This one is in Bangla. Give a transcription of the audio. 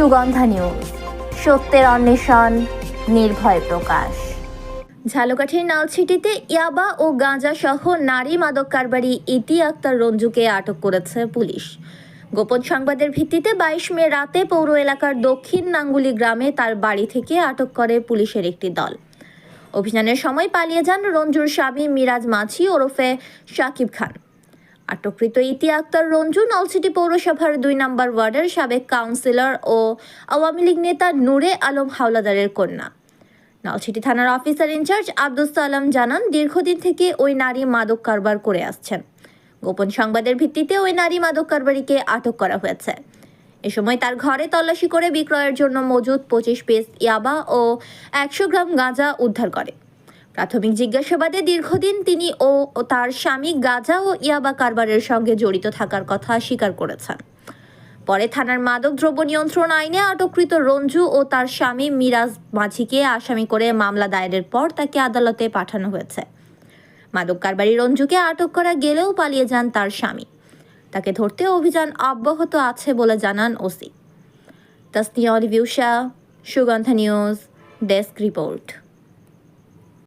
সুগন্ধা নিউজ সত্যের অন্বেষণ, নির্ভয় প্রকাশ। ঝালকাঠির নালছিটিতে ইয়াবা ও গাঁজা সহ নারী মাদক কারবারি ইতি আক্তার রঞ্জুকে আটক করেছে পুলিশ। গোপন সংবাদের ভিত্তিতে বাইশ মে রাতে পৌর এলাকার দক্ষিণ নাঙ্গুলি গ্রামে তার বাড়ি থেকে আটক করে পুলিশের একটি দল। অভিযানের সময় পালিয়ে যান রঞ্জুর স্বামী মিরাজ মাঝি ওরফে শাকিব খান। আটককৃত ইতি আক্তার রঞ্জু নলছিটি পৌরসভার দুই নম্বর ওয়ার্ডের সাবেক কাউন্সিলর ও আওয়ামী লীগ নেতা নূরে আলম হাওলাদারের কন্যা। নলছিটি থানার অফিসার ইনচার্জ আব্দুল সালাম জানান, দীর্ঘদিন থেকে ওই নারী মাদক কারবার করে আসছেন। গোপন সংবাদের ভিত্তিতে ওই নারী মাদক কারবারিকে আটক করা হয়েছে। এ সময় তার ঘরে তল্লাশি করে বিক্রয়ের জন্য মজুদ পঁচিশ পিস ইয়াবা ও একশো গ্রাম গাঁজা উদ্ধার করে। প্রাথমিক জিজ্ঞাসাবাদে দীর্ঘদিন তিনি ও তার স্বামী গাজা ও ইয়াবা কারবারের সঙ্গে জড়িত থাকার কথা স্বীকার করেছেন। পরে থানার মাদক দ্রব্য নিয়ন্ত্রণ আইনে আটককৃত রঞ্জু ও তার স্বামী মিরাজ মাঝিকে আসামি করে মামলা দায়েরের পর তাকে আদালতে পাঠানো হয়েছে। মাদক কারবারি রঞ্জুকে আটক করা গেলেও পালিয়ে যান তার স্বামী। তাকে ধরতে অভিযান অব্যাহত আছে বলে জানান ওসি। তাসনিয়া অলিভিউশা, সুগন্ধা নিউজ, ডেস্ক রিপোর্ট।